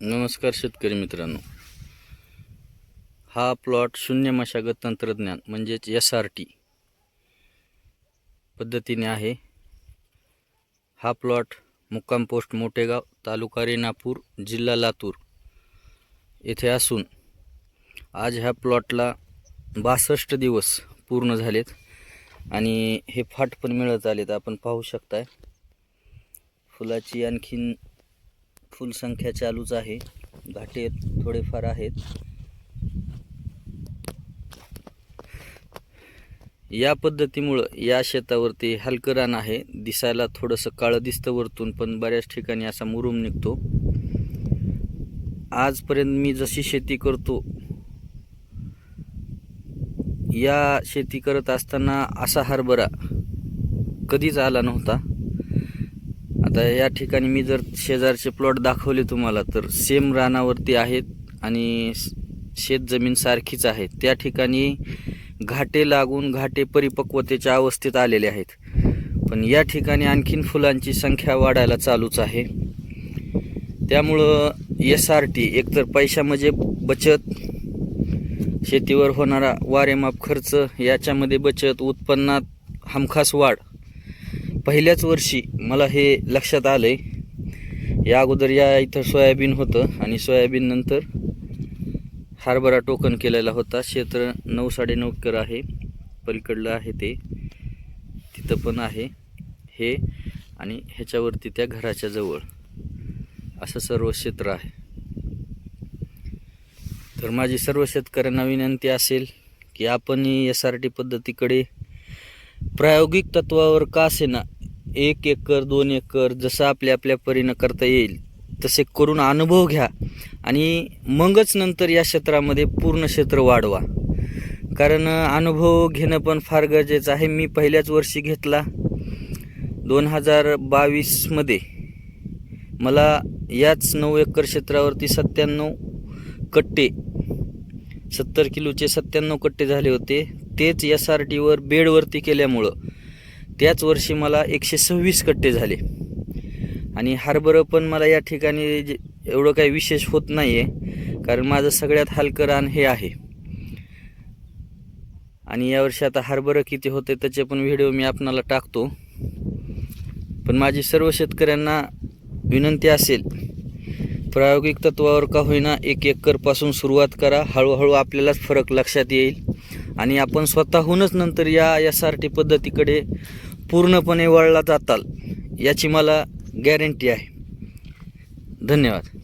नमस्कार शेतकरी मित्रांनो. हा प्लॉट शून्य मशागत तंत्रज्ञान म्हणजेच एस आर टी पद्धतीने आहे. हा प्लॉट मुक्काम पोस्ट मोठेगाव तालुका रेणापूर जिल्हा लातूर येथे असून आज ह्या प्लॉटला बासष्ट दिवस पूर्ण झालेत आणि हे फाट पण मिळत आलेत. आपण पाहू शकताय. फुलाची आणखीन फुलसंख्या चालूच आहे. घाटे थोडेफार आहेत. या पद्धतीमुळं या शेतावरती हलकं रान आहे. दिसायला थोडंसं काळं दिसतं वरतून पण बऱ्याच ठिकाणी असा मुरुम निघतो. आजपर्यंत मी जशी शेती करतो या शेती करत असताना असा हरभरा कधीच आला नव्हता. आता या ठिकाणी मी जर शेजारचे प्लॉट दाखवले तुम्हाला तर सेम रानावरती आहेत आणि शेत जमीन सारखीच आहे. त्या ठिकाणी घाटे लागून घाटे परिपक्वतेच्या अवस्थेत आलेले आहेत. पण या ठिकाणी आणखीन फुलांची संख्या वाढायला चालूच आहे. त्यामुळं एस आर टी एकतर पैशामध्ये म्हणजे बचत शेतीवर होणारा वारेमाप खर्च याच्यामध्ये बचत उत्पन्नात हमखास वाढ पहिल्याच वर्षी मला हे लक्षात आलं आहे या अगोदर या इथं सोयाबीन होतं आणि सोयाबीन नंतर हरभरा टोकन केलेला होता. क्षेत्र नऊ साडेनऊ एकर आहे. पलीकडलं आहे ते. तिथं पण आहे हे आणि ह्याच्यावरती त्या घराच्या जवळ असं सर्व क्षेत्र आहे. तर माझी सर्व शेतकऱ्यांना विनंती असेल की आपण एस आर टी पद्धतीकडे प्रायोगिक तत्वावर का असेना एक एकर दोन एकर जसं आपल्या आपल्या परीनं करता येईल तसे करून अनुभव घ्या आणि मगच नंतर या क्षेत्रामध्ये पूर्ण क्षेत्र वाढवा. कारण अनुभव घेणं पण फार गरजेचं आहे. मी पहिल्याच वर्षी घेतला. दोन हजार बावीसमध्ये मला याच नऊ एकर क्षेत्रावरती सत्त्याण्णव कट्टे सत्तर किलोचे सत्त्याण्णव कट्टे झाले होते. तेच एस आर टीवर बेडवरती केल्यामुळं त्याच वर्षी मला एकशे सव्वीस कट्टे झाले. आणि हरभरं पण मला या ठिकाणी जे एवढं काही विशेष होत नाही आहे कारण माझं सगळ्यात हलकं रान हे आहे. आणि यावर्षी आता हरभरं किती होते त्याचे पण व्हिडिओ मी आपणाला टाकतो. पण माझी सर्व शेतकऱ्यांना विनंती असेल प्रायोगिक तत्वावर का होईना एक एकरपासून सुरुवात करा. हळूहळू आपल्यालाच फरक लक्षात येईल. आणि आपण स्वतःहूनच नंतर या एस आर टी पद्धतीकडे पूर्णपणे वळला जाताल याची मला गॅरंटी आहे. धन्यवाद.